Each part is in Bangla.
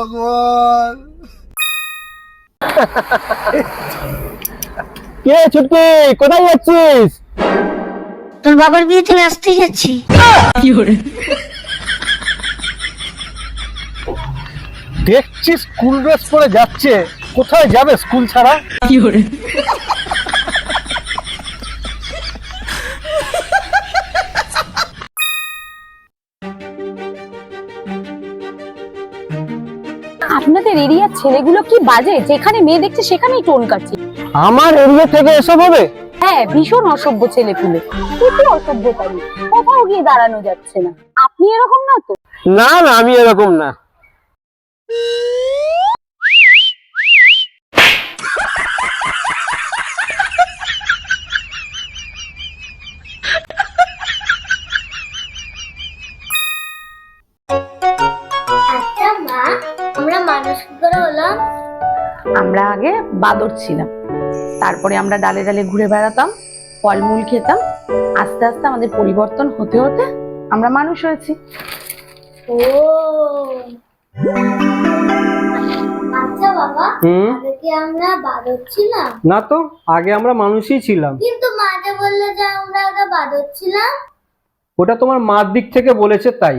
ভগবান। কে ছুটকি? কোথায় যাচ্ছিস? তোর বাবার বিয়েতে নাচতে যাচ্ছি। দেখছি স্কুল ড্রেস পরে যাচ্ছে। কোথায় যাবে স্কুল ছাড়া? কি আপনাদের এরিয়ার ছেলেগুলো কি বাজে? যেখানে মেয়ে দেখছে সেখানেই টোন কাটছে। আমার এরিয়া থেকে এসব হবে? হ্যাঁ ভীষণ অসভ্য ছেলে পুলে কি অসভ্যতাই কোথাও গিয়ে দাঁড়ানো যাচ্ছে না। আপনি এরকম না তো? না না আমি এরকম না। হলাম। আমরা আগে বাদর ছিলাম। তারপরে আমরা ডালে ডালে ঘুরে বেড়াতাম ফলমূল খেতাম। আস্তে আস্তে আমাদের পরিবর্তন হতে হতে আমরা মানুষ হয়েছি। ও। আচ্ছা বাবা হুম? আগে কি আমরা বাদর ছিলাম? না তো আগে আমরা মানুষই ছিলাম। কিন্তু মা যে বলল যে আমরা আগে বাদর ছিলাম। ওটা তোমার মার দিক থেকে বলেছে তাই।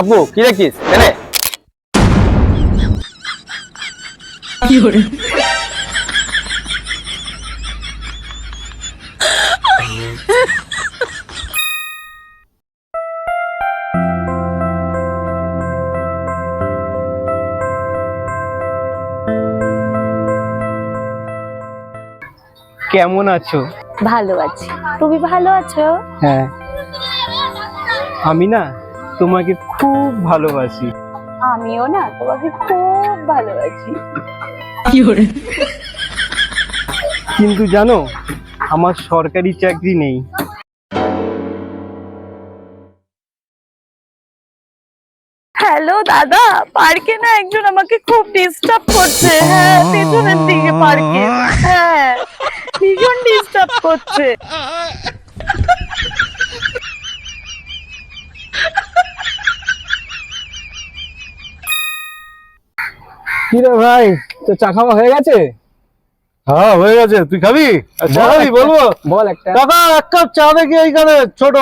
আপু কি রাখিস এনে। কেমন আছো? ভালো আছি। তুমি ভালো আছো? হ্যাঁ। আমি না তোমাকে খুব ভালোবাসি। আমিও না তোমাকে খুব ভালোবাসি। কিন্তু জানো আমার সরকারি চাকরি নেই। হ্যালো দাদা পার্কে না একজন আমাকে খুব ডিস্টার্ব করছে। হ্যাঁ পেছনের দিকে পার্কে। হ্যাঁ ভীষণ ডিস্টার্ব করছে। কি রে ভাই তো চা খাওয়া হয়ে গেছে? হ্যাঁ হয়ে গেছে। তুই খাবি? চা খাবি বলব? বল একটা। কাকা এক কাপ চা দেখি এইখানে ছোট।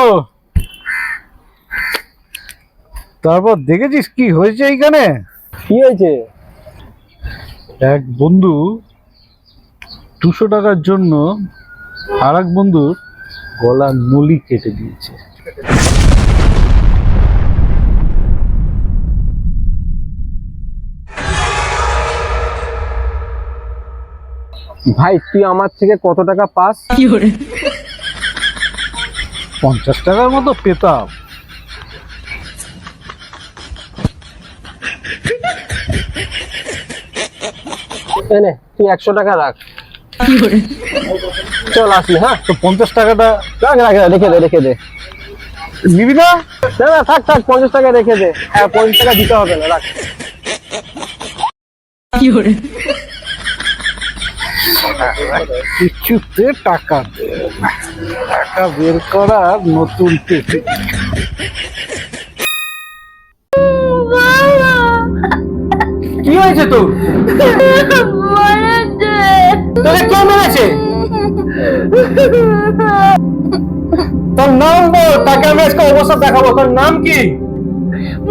তারপর দেখেছিস কি হয়েছে এইখানে? কি হয়েছে? এক বন্ধু দুশো টাকার জন্য আর এক বন্ধুর গলা নলি কেটে দিয়েছে। ভাই তুই আমার থেকে কত টাকা পাস? পঞ্চাশ টাকার মতো পেতাম। এনে তুই একশো টাকা রাখ। চল আসি হ্যাঁ? তো পঞ্চাশ টাকাটা রাখ রাখ রাখ, রেখে দে রেখে দে। নিবি না না না থাক থাক পঞ্চাশ টাকা রেখে দে। হ্যাঁ পঞ্চাশ টাকা দিতে হবে না রাখ। কিছুতে টাকা টাকা বের করার নতুন টেকনিক কি হয়েছে তোর? তোকে কে মেরেছে? তোর নাম বল তাকে আমি আজকে অবস্থা দেখাবো। তোর নাম কি?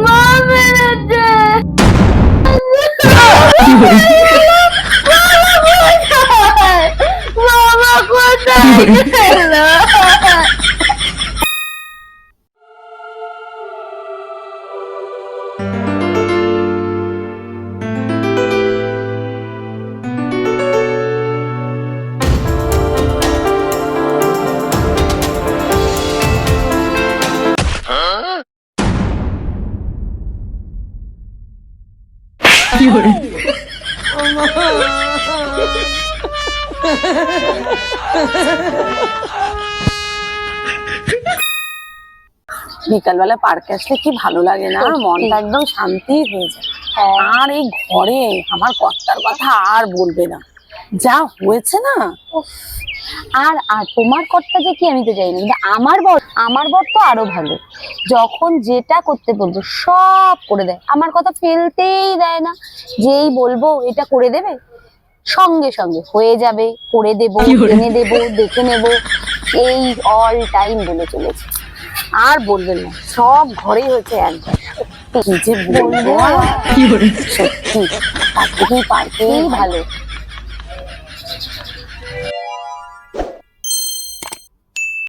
মা মেরেছে। 어머. বিকালবেলা পার্কে আসলে কি ভালো লাগে না? মনটা একদম শান্তি হয়ে যায়। হ্যাঁ। আর এই ঘরে আমার কর্তার কথা আর বলবে না। যা হয়েছে না? আর আর তোমার কর্তা যে কি আমি তো যাই না কিন্তু আমার বর আমার বর তো আরও ভালো। যখন যেটা করতে বলব সব করে দেয়। আমার কথা ফেলতেই দেয় না। যেই বলব এটা করে দেবে? সঙ্গে সঙ্গে হয়ে যাবে করে দেব এনে দেব দেখে নেব। এই অল টাইম বলে চলেছে। আর বলবেন না সব ঘরেই হয়েছে একবার সত্যি যে বলব সত্যি তার থেকেই পার্কেই ভালো।